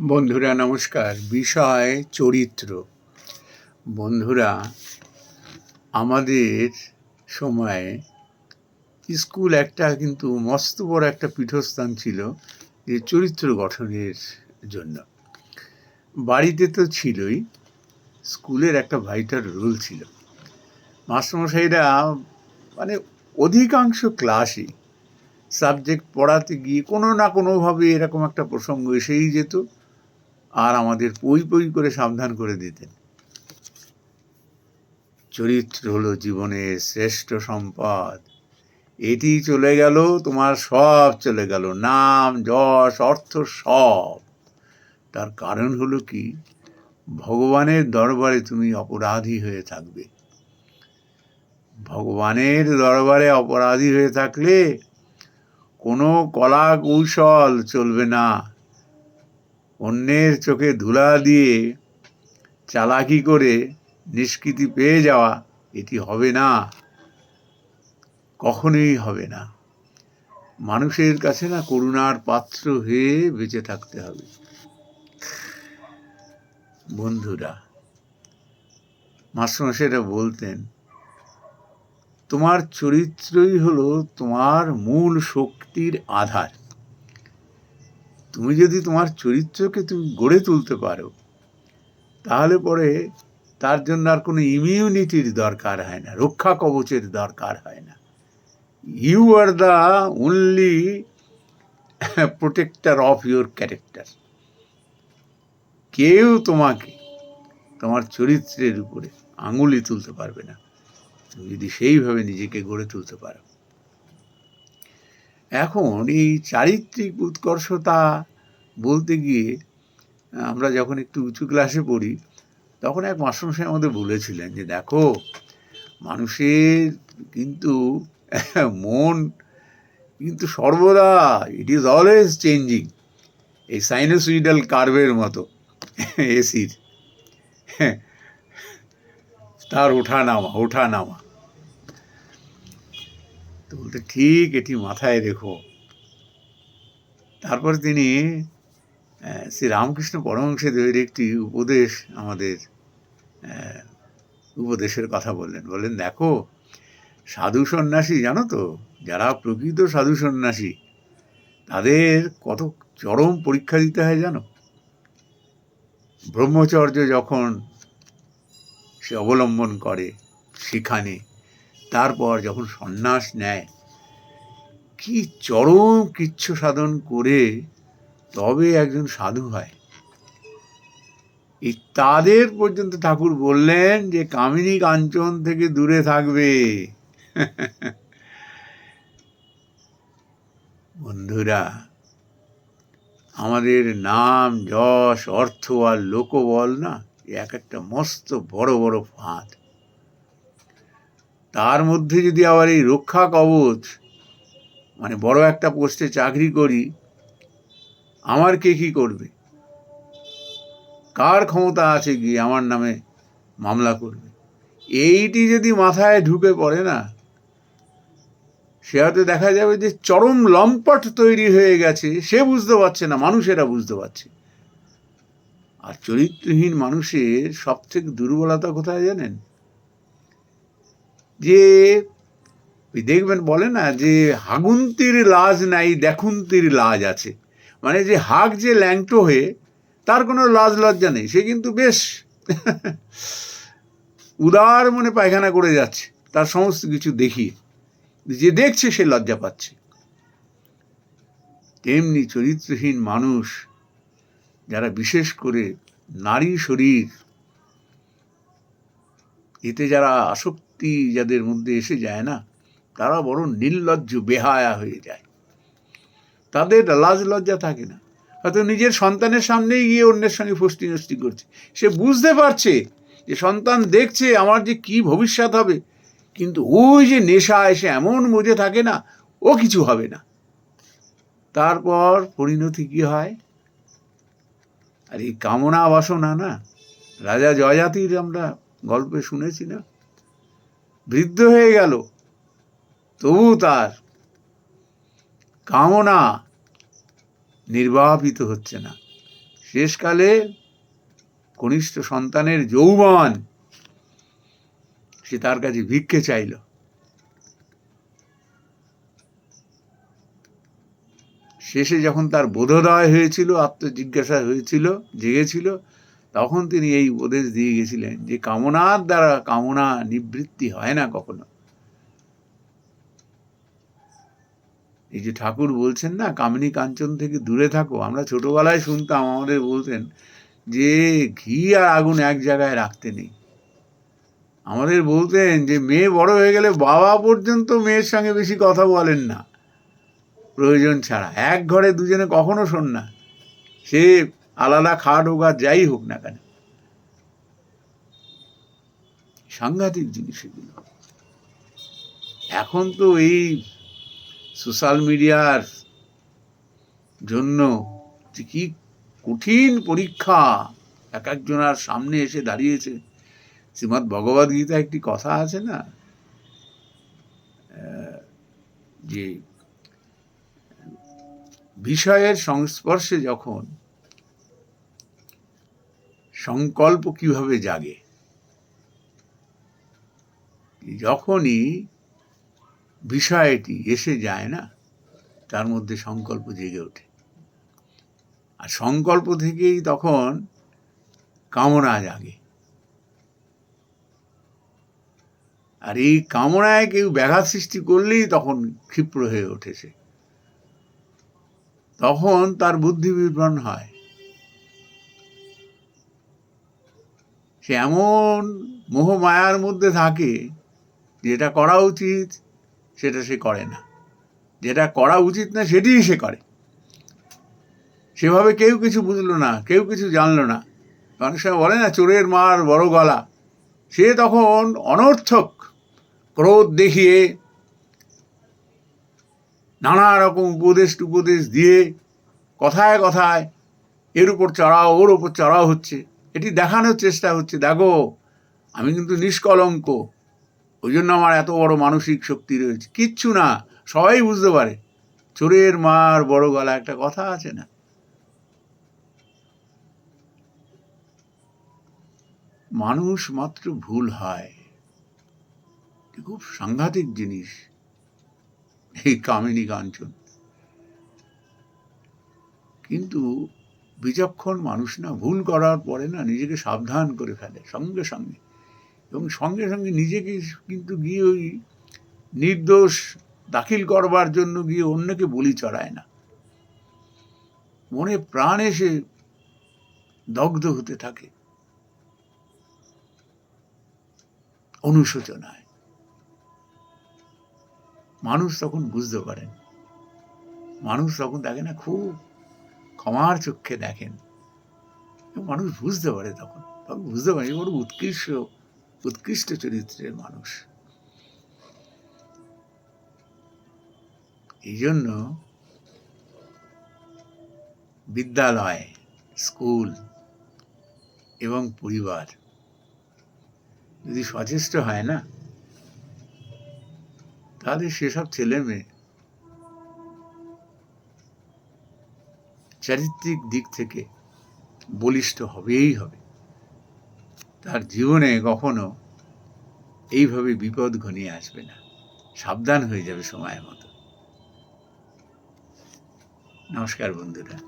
বন্ধুরা, নমস্কার। বিষয় চরিত্র। বন্ধুরা, আমাদের সময়ে স্কুল একটা কিন্তু মস্ত বড় একটা পীঠস্থান ছিল যে চরিত্র গঠনের জন্য। বাড়িতে তো ছিলই, স্কুলের একটা ভাইটার রোল ছিল। মাস্টারমশাইরা মানে অধিকাংশ ক্লাসই সাবজেক্ট পড়াতে গিয়ে কোনো না কোনোভাবে এরকম একটা প্রসঙ্গ এসেই যেত। আর আমাদের পই পই করে সাবধান করে দিতেন চরিত্র হলো জীবনের শ্রেষ্ঠ সম্পদ। এটি চলে গেল, তোমার সব চলে গেল। নাম, যশ, অর্থ সব। তার কারণ হলো কি? ভগবানের দরবারে তুমি অপরাধী হয়ে থাকবে। ভগবানের দরবারে অপরাধী হয়ে থাকলে কোনো কলা কৌশল চলবে না। অন্যের চোখে ধুলা দিয়ে চালাকি করে নিষ্কৃতি পেয়ে যাওয়া এটি হবে না। কখনোই হবে না। মানুষের কাছে না করুণার পাত্র হয়ে বেঁচে থাকতে হবে। বন্ধুরা, মাস্টারমশাইরা বলতেন, তোমার চরিত্রই হলো তোমার মূল শক্তির আধার। তুমি যদি তোমার চরিত্রকে তুমি গড়ে তুলতে পারো, তাহলে পরে তার জন্য আর কোনো ইমিউনিটির দরকার হয় না, রক্ষা কবচের দরকার হয় না। You are the only protector of your character কেউ তোমাকে তোমার চরিত্রের উপরে আঙুলি তুলতে পারবে না। তুমি যদি সেইভাবে নিজেকে গড়ে তুলতে পারো। এখন এই চারিত্রিক উৎকর্ষতা বলতে গিয়ে, আমরা যখন একটু উঁচু ক্লাসে পড়ি, তখন এক মাস্টারমশাই আমাদের বলেছিলেন যে, দেখো, মানুষের কিন্তু মন কিন্তু সর্বদা ইট ইজ অলওয়েজ চেঞ্জিং এই সাইনোসুইডাল কার্ভের মতো, এসির। তার ওঠা নামা ওঠা নামা বলতে ঠিক এটি মাথায় রেখো। তারপর তিনি শ্রী রামকৃষ্ণ পরমহংসদেবের একটি উপদেশ আমাদের উপদেশের কথা বললেন। বললেন, দেখো, সাধু সন্ন্যাসী, জানো তো, যারা প্রকৃত সাধু সন্ন্যাসী, তাদের কত চরম পরীক্ষা দিতে হয়, জানো? ব্রহ্মচর্য যখন সে অবলম্বন করে, সেখানে তারপর যখন সন্ন্যাস নেয়, কি চরম কিচ্ছু সাধন করে তবে একজন সাধু হয়। এই তাদের পর্যন্ত ঠাকুর বললেন যে, কামিনী কাঞ্চন থেকে দূরে থাকবে। বন্ধুরা, আমাদের নাম, যশ, অর্থ আর লোকবল না, এক একটা মস্ত বড় বড় ফাঁদ। তার মধ্যে যদি আবার এই রক্ষা কবচ মানে বড় একটা পোস্টে চাকরি করি, আমার কে কি করবে? কার ক্ষমতা আছে গিয়ে আমার নামে মামলা করবে? এইটি যদি মাথায় ঢুকে পড়ে না সে হয়তো দেখা যাবে যে চরম লম্পট তৈরি হয়ে গেছে। সে বুঝতে পারছে না মানুষেরা বুঝতে পারছে। আর চরিত্রহীন মানুষের সব থেকে দুর্বলতা কোথায় জানেন? যে, ওই দেখবেন বলে না যে, হাগুন্তির লাজ নাই, দেখুন্তির লাজ আছে। মানে যে, হাগ যে ল্যাংটো হয়ে, তার কোনো লাজ লজ্জা নেই, সে কিন্তু বেশ উদার মনে পায়খানা করে যাচ্ছে, তার সমস্ত কিছু দেখিয়ে। যে দেখছে, সে লজ্জা পাচ্ছে। তেমনি চরিত্রহীন মানুষ, যারা বিশেষ করে নারী শরীর, এতে যারা আসক্তি যাদের মধ্যে এসে যায় না, তারা বড় নির্লজ্জ, বেহায়া হয়ে যায়। তাদের লাজ লজ্জা থাকে না। হয়তো নিজের সন্তানের সামনেই গিয়ে অন্যের সঙ্গে ফষ্টি নষ্টি করছে। সে বুঝতে পারছে যে সন্তান দেখছে আমার যে কি ভবিষ্যৎ হবে, কিন্তু ওই যে নেশা এসে এমন মজে থাকে না, ও কিছু হবে না। তারপর পরিণতি কি হয়? আর এই কামনা বাসনা না। রাজা জয়জাতির আমরা গল্পে শুনেছি না? বৃদ্ধ হয়ে গেল। তবু তার কামনা নির্বাপিত হচ্ছে না। শেষকালে কনিষ্ঠ সন্তানের যৌবন সে তার কাছে ভিক্ষে চাইল। শেষে যখন তার বোধোদয় হয়েছিল, আত্মজিজ্ঞাসা হয়েছিল, জেগেছিল তখন তিনি এই উপদেশ দিয়ে গেছিলেন যে কামনার দ্বারা কামনা নিবৃত্তি হয় না কখনো। এই যে ঠাকুর বলছেন না, কামিনী কাঞ্চন থেকে দূরে থাকো, আমরা ছোটবেলায় শুনতাম আমাদের বলতেন যে ঘি আর আগুন এক জায়গায় রাখতে নেই। আমাদের বলতেন যে মেয়ে বড় হয়ে গেলে বাবা পর্যন্ত মেয়ের সঙ্গে বেশি কথা বলেন না। প্রয়োজন ছাড়া। এক ঘরে দুজনে কখনো শোন না। সে আলাদা খাট হোক আর যাই হোক না কেন, সাংঘাতিক জিনিস এগুলো। এখন তো এই সোশ্যাল মিডিয়ার জন্য কি কঠিন পরীক্ষা, এক একজনার সামনে এসে দাঁড়িয়েছে। শ্রীমৎ ভগবদ গীতা একটি কথা আছে না যে বিষয়ের সংস্পর্শে যখন সংকল্প কীভাবে জাগে? যখনই বিষয়টি এসে যায় না, তার মধ্যে সংকল্প জেগে ওঠে। আর সংকল্প থেকেই তখন কামনা জাগে। আর এই কামনায় কেউ ব্যাঘাত সৃষ্টি করলেই তখন ক্ষিপ্র হয়ে ওঠেছে তখন তার বুদ্ধি বিভ্রণ হয়। সে এমন মোহ মায়ার মধ্যে থাকে, যেটা করা উচিত, সেটা সে করে না। যেটা করা উচিত না, সেটিই সে করে। সেভাবে কেউ কিছু বুঝলো না, কেউ কিছু জানলো না। অনেক সময় বলে না, চোরের মার বড় গলা। সে তখন অনর্থক ক্রোধ দেখিয়ে নানা রকম উপদেশ উপদেশ দিয়ে কথায় কথায়, এর উপর চড়াও, ওর উপর চড়াও হচ্ছে। এটি দেখানোর চেষ্টা হচ্ছে, দেখো, আমি কিন্তু নিষ্কলঙ্ক। ওই জন্য আমার এত বড় মানসিক শক্তি রয়েছে। কিচ্ছু না, সবাই বুঝতে পারে। চোরের মার বড় গলা, একটা কথা আছে না? মানুষ মাত্র ভুল হয়। খুব সাংঘাতিক জিনিস, এই কামিনী কাঞ্চন। কিন্তু বিচক্ষণ মানুষ না, ভুল করার পরে না নিজেকে সাবধান করে ফেলে সঙ্গে সঙ্গে। এবং সঙ্গে সঙ্গে নিজেকে কিন্তু গিয়ে ওই নির্দোষ দাখিল করবার জন্য গিয়ে অন্যকে বলি চড়ায় না। মনে প্রাণ এসে দগ্ধ হতে থাকে। অনুশোচনায়। মানুষ তখন বুঝতে পারেন। মানুষ তখন দেখে না খুব ক্ষমার চক্ষে দেখেন। মানুষ বুঝতে পারে তখন। তখন বুঝতে পারে বড় উৎকৃষ্ট উৎকৃষ্ট চরিত্রের মানুষ। এই জন্য বিদ্যালয়, স্কুল এবং পরিবার যদি সচেষ্ট হয় না, তাহলে সেসব ছেলে মেয়ে চারিত্রিক দিক থেকে বলিষ্ঠ হবেই হবে। তার জীবনে কখনো এইভাবে বিপদ ঘনিয়ে আসবে না। সাবধান হয়ে যাবে সময় মতো। নমস্কার বন্ধুরা।